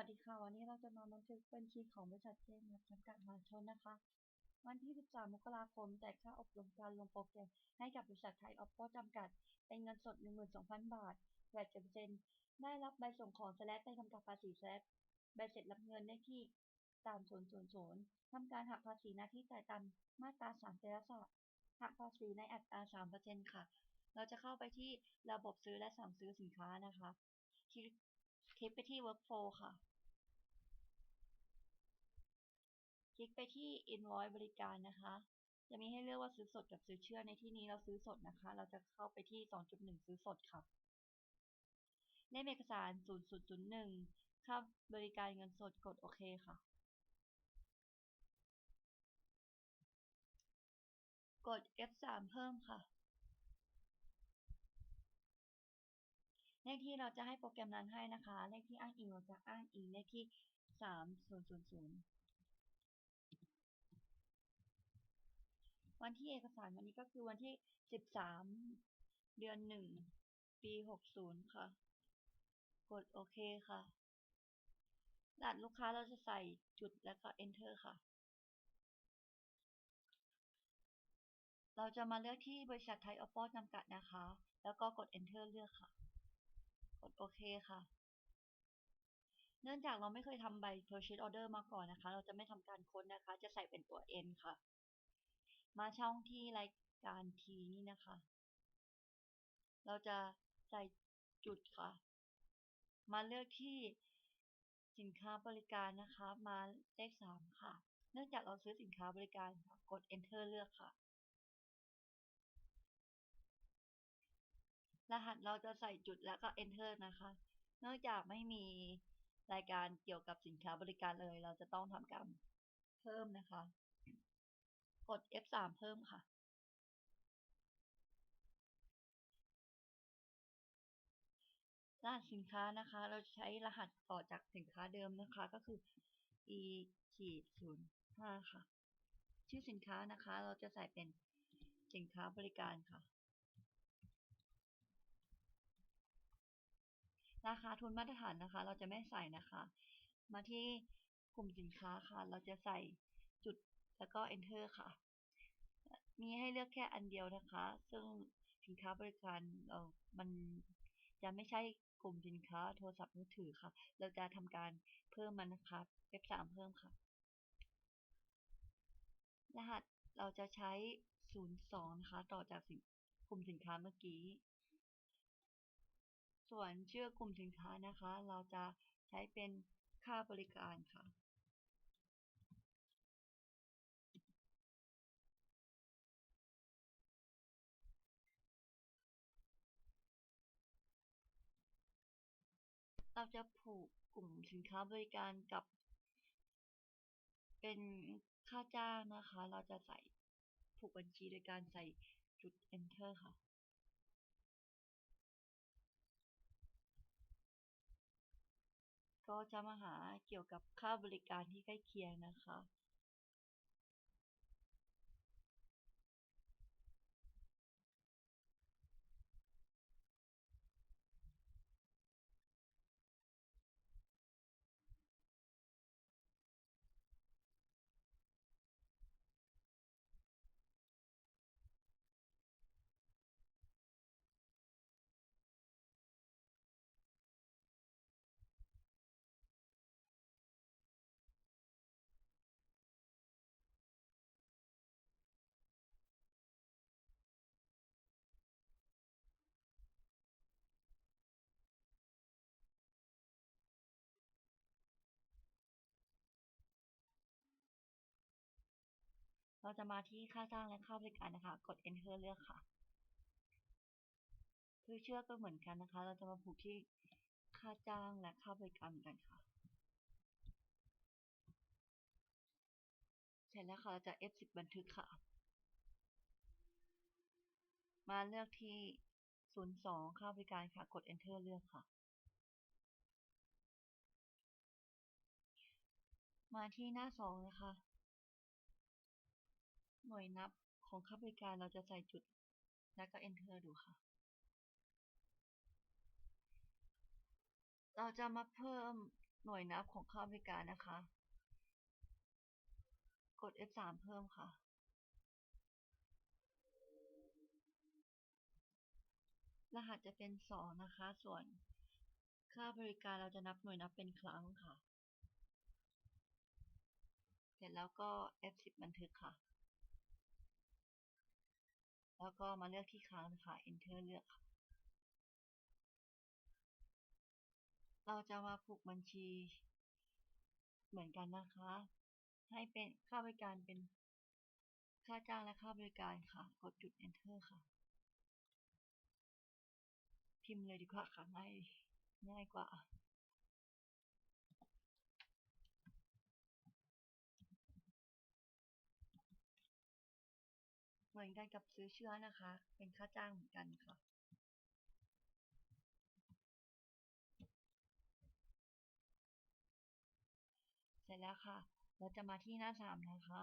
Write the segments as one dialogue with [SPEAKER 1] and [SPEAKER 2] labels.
[SPEAKER 1] วัสดีค่ะ วันนี้เราจะมาบันทึกบัญชีของบริษัทเจมส์จำกัดมหาชนนะคะ วันที่ 13 มกราคมแจ่ายค่าอบรมการลงโปรแกรมให้กับบริษัทไทยออปโปจำกัด เป็นเงินสด 12,000 บาทแวด7%ได้รับใบส่งของสแลปไปทำกับภาษีสแลปใบเสร็จรับเงินได้ที่ 3000ทำการหักภาษีหน้าที่จ่ายตามมาตรา3เจรศาสตร์หักภาษีในอัตรา3%ค่ะ เราจะเข้าไปที่ระบบซื้อและสั่งซื้อสินค้านะคะคลิกคลิกไปที่ workflow ค่ะ ค ลิกไปที่ invoice บริการนะคะ จะมีให้เลือกว่าซื้อสดกับซื้อเชื่อในที่นี้เราซื้อสดนะคะ เราจะเข้าไปที่ 2.1 ซื้อสดค่ะเล่มเอกสาร 0001ค่าบริการเงินสดกดโอเคค่ะ กด F3 เพิ่มค่ะเลขที่เราจะให้โปรแกรมรันให้นะคะ เลขที่อ้างอิงเราจะอ้างอิงเลขที่ 3000 วันที่เอกสารวันนี้ก็คือวันที่ 13 เดือน 1 ปี 60 ค่ะ กดโอเคค่ะรหัสลูกค้าเราจะใส่จุดแล้วก็ enter ค่ะ เราจะมาเลือกที่บริษัทไทยออปโปจำกัดนะคะ แล้วก็กด enter เลือกค่ะ กดโอเคค่ะ เนื่องจากเราไม่เคยทำใบ purchase order มาก่อนนะคะ เราจะไม่ทำการค้นนะคะ จะใส่เป็นตัว n ค่ะ มาช่องที่รายการ t นี่นะคะ เราจะใส่จุดค่ะ มาเลือกที่สินค้าบริการนะคะ มาเลข3ค่ะ เนื่องจากเราซื้อสินค้าบริการค่ะ กด enter เลือกค่ะ รหัสเราจะใส่จุดแล้วก็ enter นะคะ เนื่องจากไม่มีรายการเกี่ยวกับสินค้าบริการเลย เราจะต้องทำการเพิ่มนะคะ กด F3 เพิ่มค่ะ รหัสสินค้านะคะ เราใช้รหัสต่อจากสินค้าเดิมนะคะ ก็คือ e ขีด0 5ค่ะ ชื่อสินค้านะคะ เราจะใส่เป็นสินค้าบริการค่ะ ราคาทุนมาตรฐานนะคะ เราจะไม่ใส่นะคะ มาที่กลุ่มสินค้าค่ะ เราจะใส่จุด แล้วก็ enter ค่ะ มีให้เลือกแค่อันเดียวนะคะ ซึ่งสินค้าบริการเรามันจะไม่ใช่กลุ่มสินค้าโทรศัพท์มือถือค่ะ เราจะทำการเพิ่มมันนะคะเว็บ3เพิ่มค่ะ รหัสเราจะใช้ 02 นะคะ ต่อจากกลุ่มสินค้าเมื่อกี้ ส่วนชื่อกลุ่มสินค้านะคะ เราจะใช้เป็นค่าบริการค่ะ เราจะผูกกลุ่มสินค้าบริการกับ เป็นค่าจ้างนะคะ เราจะใส่ผูกบัญชีโดยการใส่จุด enter ค่ะก็จะมาหาเกี่ยวกับค่าบริการที่ใกล้เคียงนะคะ เราจะมาที่ค่าจ้างและค่าบริการนะคะ กด enter เลือกค่ะคือเชื่อก็เหมือนกันนะคะ เราจะมาผูกที่ค่าจ้างและค่าบริการเหมือนกันค่ะ เสร็จแล้วค่ะเราจะ F10 บันทึกค่ะ มาเลือกที่ 02 ค่าบริการค่ะ กด enter เลือกค่ะมาที่หน้า2นะคะ หน่วยนับของค่าบริการเราจะใส่จุด แล้วก็ enter ดูค่ะ เราจะมาเพิ่มหน่วยนับของค่าบริการนะคะ กด F3 เพิ่มค่ะ รหัสจะเป็น 2 นะคะ ส่วนค่าบริการเราจะนับหน่วยนับเป็นครั้งค่ะ เสร็จแล้วก็ F10 บันทึกค่ะ แล้วก็มาเลือกที่ค้างนะคะ Enter เลือกค่ะเราจะมาผูกบัญชี เหมือนกันนะคะ ให้เป็นค่าบริการเป็นค่าจ้างและค่าบริการค่ะ กดจุด Enter ค่ะ พิมพ์เลยดีกว่าค่ะง่ายง่ายกว่า เหมื อนกันกับซื้อเชื้อนะคะ เป็นค่าจ้างเหมือนกันค่ะ เสร็จแล้วค่ะ เราจะมาที่หน้าสามนะคะ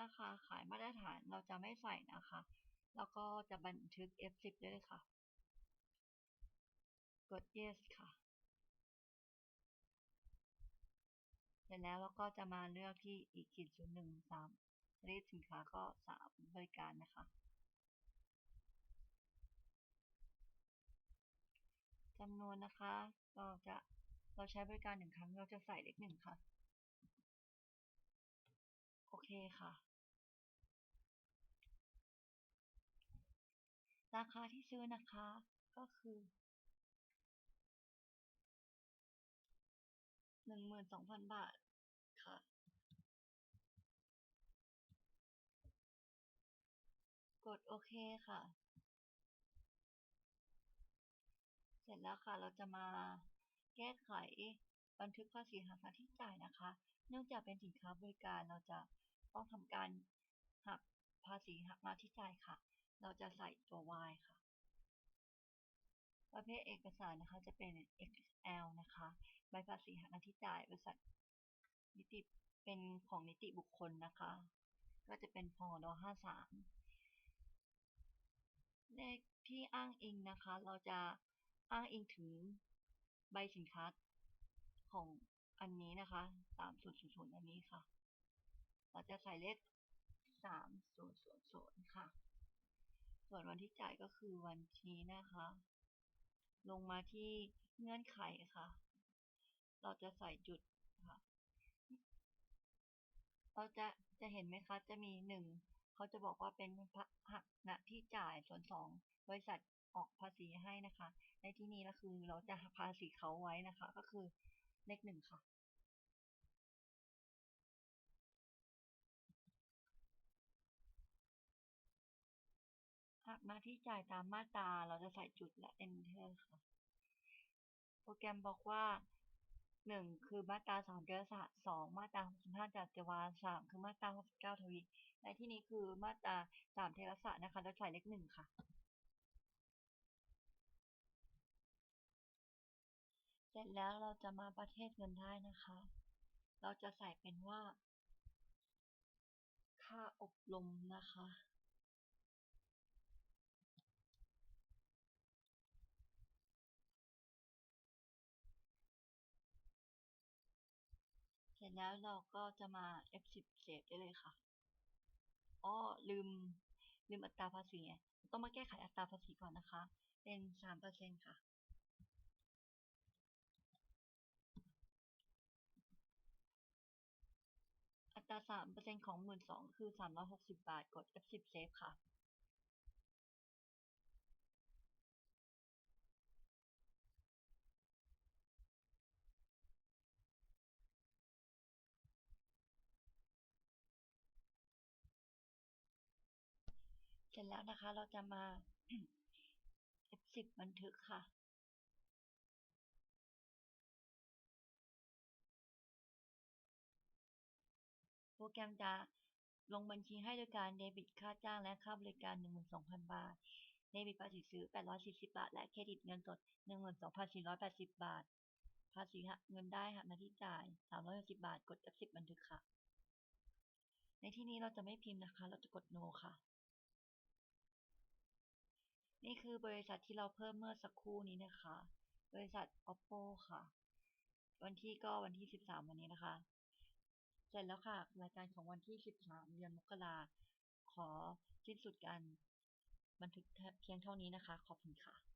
[SPEAKER 1] ราคาขายมาตรฐานเราจะไม่ใส่นะคะ แล้วก็จะบันทึก F10 ได้เลยค่ะ กด yes ค่ะ เสร็จแล้วเราก็จะมาเลือกที่อีกขีดศูนย์หนึ่งสาม ชนิดสินค้าก็สามบริการนะคะ จำนวนนะคะ เราจะเราใช้บริการหนึ่งครั้ง เราจะใส่เลขหนึ่งค่ะ โอเคค่ะ ราคาที่ซื้อนะคะก็คือหนึ่งหมื่นสองพันบาทค่ะ กดโอเคค่ะ เสร็จแล้วค่ะ เราจะมาแก้ไขบันทึกภาษีหักค่าที่จ่ายนะคะ เนื่องจากเป็นสินค้าบริการเราจะต้องทำการหักภาษีหักมาที่จ่ายค่ะ เราจะใส่ตัว Y ค่ะ ประเภทเอกสารนะคะจะเป็น XL นะคะ ใบภาษีหักหน้าที่จ่ายบริษัทนิติเป็นของนิติบุคคลนะคะ ก็จะเป็นพด53 เลขที่อ้างอิงนะคะ เราจะอ้างอิงถึงใบสินค้าของอันนี้นะคะ3000อันนี้ค่ะ เราจะใส่เลข3000ค่ะ ส่วนวันที่จ่ายก็คือวันที่นะคะ ลงมาที่เงื่อนไขค่ะ เราจะใส่จุดค่ะ เราจะจะเห็นไหมคะ จะมีหนึ่ง เขาจะบอกว่าเป็นหักณที่จ่ายส่วนสองบริษัทออกภาษีให้นะคะ ในที่นี้ก็คือเราจะหักภาษีเขาไว้นะคะ ก็คือเลขหนึ่งค่ะ หากมาที่จ่ายตามมาตราเราจะใส่จุดและ enter ค่ะ โปรแกรมบอกว่า 1คือมาตรา3เจรศาสตร์2มาตรา65จัตวา3คือมาตรา69ทวีและที่นี้คือมาตรา3เทรศาสร์นะคะเราใส่เลข1ค่ะ เสร็จแล้วเราจะมาประเทศเงินได้นะคะ เราจะใส่เป็นว่า ค่าอบรมนะคะ แล้วเราก็จะมา F10 เซฟได้เลยค่ะอ้อลืม ลืมอัตราภาษีต้องมาแก้ไขอัตราภาษีก่อนนะคะ เป็น3%ค่ะ อัตรา3%ของ12,000คือ360บาท กด F10 เซฟค่ะ สร็จแล้วนะคะเราจะมา F10 บันทึกค่ะ โปรแกรมจะลงบัญชีให้โดยการเดบิตค่าจ้างและค่าบริการ 12,000 บาท เดบิตภาษีซื้อ 840 บาท และเครดิตเงินสด 12,480 บาท ภาษีหักเงินได้หักหน้าที่จ่าย 360 บาท กด F10 บันทึกค่ะ ในที่นี้เราจะไม่พิมพ์นะคะ เราจะกด no ค่ะ นี่คือบริษัทที่เราเพิ่มเมื่อสักครู่นี้นะคะ บริษัท oppo ค่ะ วันที่ก็วันที่สิบสามวันนี้นะคะ เสร็จแล้วค่ะรายการของวันที่สิบสามเดือนมกราขอสิ้นสุดการบันทึกเพียงเท่านี้นะคะ ขอบคุณค่ะ